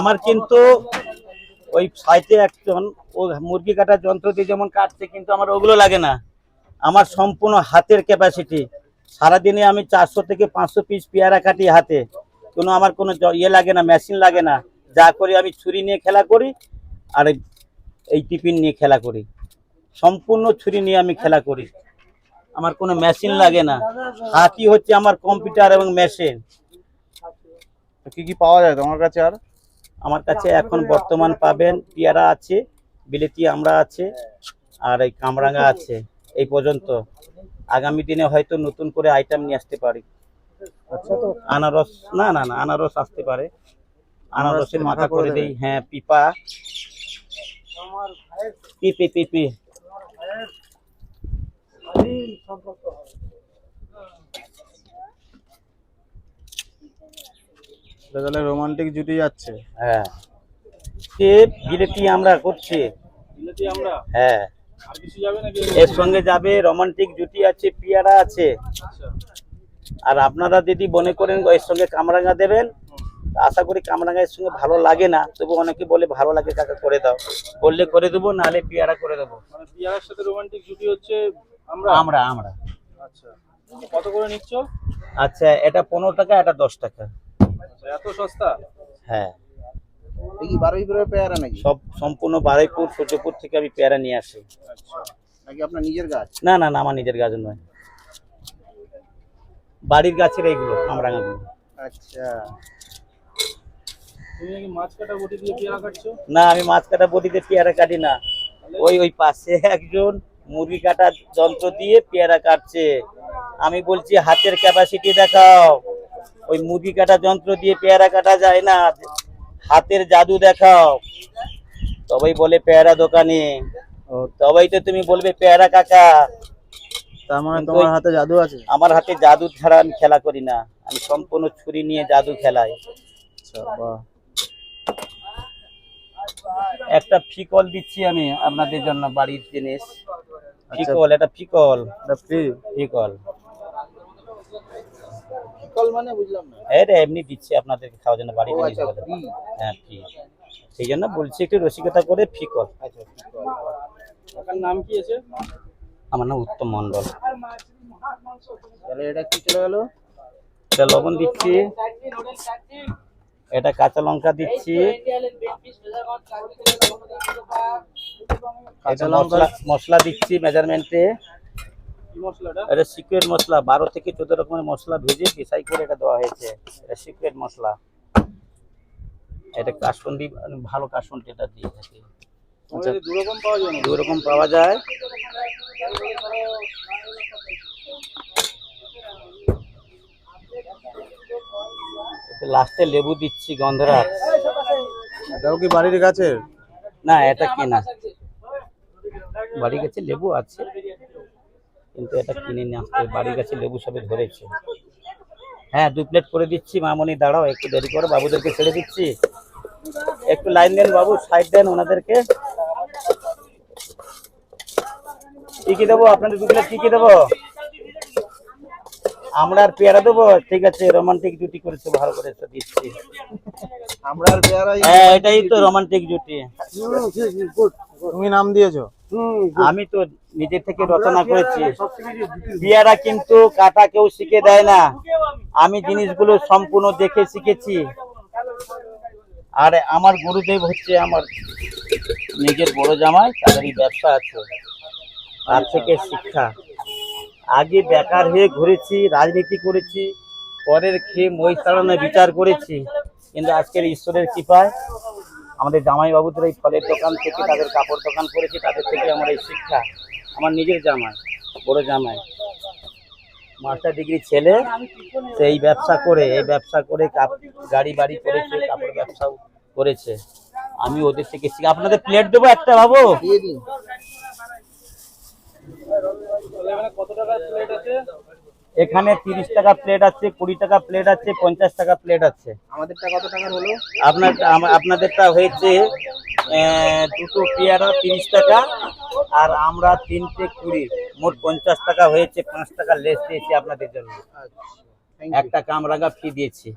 আমার কিন্তু ওই সাইতে একজন, ও মুরগি কাটার যন্ত্র দিয়ে যেমন কাটছে, কিন্তু আমার ওগুলো লাগে না। আমার সম্পূর্ণ হাতের ক্যাপাসিটি সারাদিনে আমি চারশো থেকে পাঁচশো পিস পেয়ারা কাটি হাতে। কোনো আমার কোনো ইয়ে লাগে না মেশিন লাগে না। যা করি আমি ছুরি নিয়ে খেলা করি, আর এই- টিফিন নিয়ে খেলা করি। সম্পূর্ণ ছুরি নিয়ে আমি খেলা করি। আমার কোনো মেশিন লাগে না। হাতি হচ্ছে আমার কম্পিউটার এবং মেশিন কি কি পাওয়া যায় তোমার কাছে আর? আমার কাছে এখন বর্তমান পাবেন পেয়ারা আছে বিলেতি আমরা আছে আর এই কামরাঙা আছে এই পর্যন্ত। আগামী দিনে হয়তো নতুন করে আইটেম নিয়ে আসতে পারি। আচ্ছা আনারস না না না আনারস আসতে পারে। আনারসের মাথা করে দেই হ্যাঁ পিপা পিপি পিপি তাহলে রোমান্টিক জুটি যাচ্ছে। হ্যাঁ। সে বিলেতি আমরা করছি? বিলেতি আমরা? হ্যাঁ। আর কিছু যাবে নাকি? এর সঙ্গে যাবে রোমান্টিক জুটি আছে পিয়ারা আছে। আচ্ছা। আর আপনারা যদি মনে করেন এর সঙ্গে কামরাঙা দেবেন আশা করি কামরাঙা এর সঙ্গে ভালো লাগে না তবু অনেকে বলে ভালো লাগে কাকা করে দাও। বললে করে দেবো নাহলে পেয়ারা করে দেবো। মানে পিয়ারার সাথে রোমান্টিক জুটি হচ্ছে আমরা? আমরা আমরা। আচ্ছা। কত করে নিচ্ছ? আচ্ছা এটা পনেরো টাকা এটা দশ টাকা। এত সস্তা? হ্যাঁ। এই কি বারোই পেয়ারা নাকি? সব সম্পূর্ণ বারুইপুর সূর্যপুর থেকে আমি পেয়ারা নিয়ে আসি। আচ্ছা। নাকি আপনার নিজের গাছ? না না না আমার নিজের গাছ নয়। বাড়ির গাছের এইগুলো আচ্ছা। তুমি নাকি মাছ কাটা বটি দিয়ে পেয়ারা কাটছো? না আমি মাছ কাটা বটিতে পেয়ারা কাটি না। ওই ওই পাশে একজন মুরগি কাটার যন্ত্র দিয়ে পেয়ারা কাটছে। আমি বলছি হাতের ক্যাপাসিটি দেখাও। ওই মুরগি কাটা যন্ত্র দিয়ে পেয়ারা কাটা যায় না। হাতের জাদু দেখাও। তবেই বলে পেয়ারা দোকানে। তবেই তো তুমি বলবে পেয়ারা কাকা। তার মানে তোমার হাতে জাদু আছে? আমার হাতে জাদু ছাড়া আমি খেলা করি না। আমি সম্পূর্ণ ছুরি নিয়ে জাদু খেলাই। আচ্ছা একটা ফিকল দিচ্ছি আমি আপনাদের জন্য বাড়ির জিনিস। ফিকল এটা ফিকল। ফিকল। কল মানে বুঝলাম না। এটা এমনি দিচ্ছি আপনাদেরকে খাওয়ার জন্য বাড়ির জিনিস আচ্ছা। ফ্রি হ্যাঁ ফ্রি সেই জন্য বলছি একটু রসিকতা করে ফিকল আচ্ছা ফ্রি কাকার নাম কি আছে আমার নাম উত্তম মন্ডল তাহলে এটা কি চলে গেল? এটা লবণ দিচ্ছি। এটা কাঁচা লঙ্কা দিচ্ছি। কাঁচা লঙ্কা মশলা দিচ্ছি মেজারমেন্টে এটা সিক্রেট মশলা বারো থেকে চোদ্দ রকমের মশলা ভেজে পিসাই করে এটা দেওয়া হয়েছে। এটা সিক্রেট মশলা। এটা কাসুন্দি ভালো কাসুন্দি এটা দিয়ে থাকে। আমাদের দু রকম পাওয়া যায় লাস্টে লেবু দিচ্ছি গন্ধরাজ এটাও কি বাড়ির গাছের? না এটা কেনা বাড়ি কাছে লেবু আছে। কিন্তু এটা কিনে নিয়ে আসতে। বাড়ির কাছে লেবু সবে ধরেছে। হ্যাঁ দু প্লেট করে দিচ্ছি। মামনি দাঁড়াও একটু দেরি করো বাবুদেরকে ছেড়ে দিচ্ছি। একটু লাইন দেন বাবু সাইড দেন ওনাদেরকে। কি কি দেবো? আপনাদের দু প্লেট কি কি দেবো? আমরা আর পেয়ারা দেবো? ঠিক আছে রোমান্টিক জুটি করেছে ভালো করেছে দিচ্ছি। আমরা আর পেয়ারা হ্যাঁ এটাই তো রোমান্টিক জুটি তুমি নাম দিয়েছ? আমি তো নিজে থেকে রচনা করেছি। বিয়ারা কিন্তু কাটা কেউ শিখে দেয় না। আমি জিনিসগুলো সম্পূর্ণ দেখে শিখেছি। আর আমার গুরুদেব হচ্ছে আমার নিজের বড় জামাই তাদেরই ব্যবসা আছে। তার থেকে শিক্ষা। আগে বেকার হয়ে ঘুরেছি রাজনীতি করেছি পরের খেয়ে তাড়ানো বিচার করেছি। কিন্তু আজকের ঈশ্বরের কৃপায় আমাদের জামাইবাবুদের এই ফলের দোকান থেকে তাদের কাপড় দোকান করেছি তাদের থেকে আমার এই শিক্ষা। আমার নিজের জামাই বড় জামাই। মাস্টার ডিগ্রি ছেলে সেই ব্যবসা করে এই ব্যবসা করে কাপ- গাড়ি বাড়ি করেছে কাপড় ব্যবসা করেছে। আমি ওদের থেকে শিখে আপনাদের প্লেট দেবো একটা ভাবো কত টাকার প্লেট আছে? এখানে তিরিশ টাকা প্লেট আছে কুড়ি টাকা প্লেট আছে পঞ্চাশ টাকা প্লেট আছে। আমাদেরটা কত টাকার হলো? আপনার আপনাদেরটা হয়েছে দুটো পেয়ারা তিরিশ টাকা আর আমরা তিনটে কুড়ি। মোট পঞ্চাশ টাকা হয়েছে পাঁচ টাকা লেস দিয়েছি আপনাদের জন্য। আচ্ছা একটা কামরাঙা ফি দিয়েছি।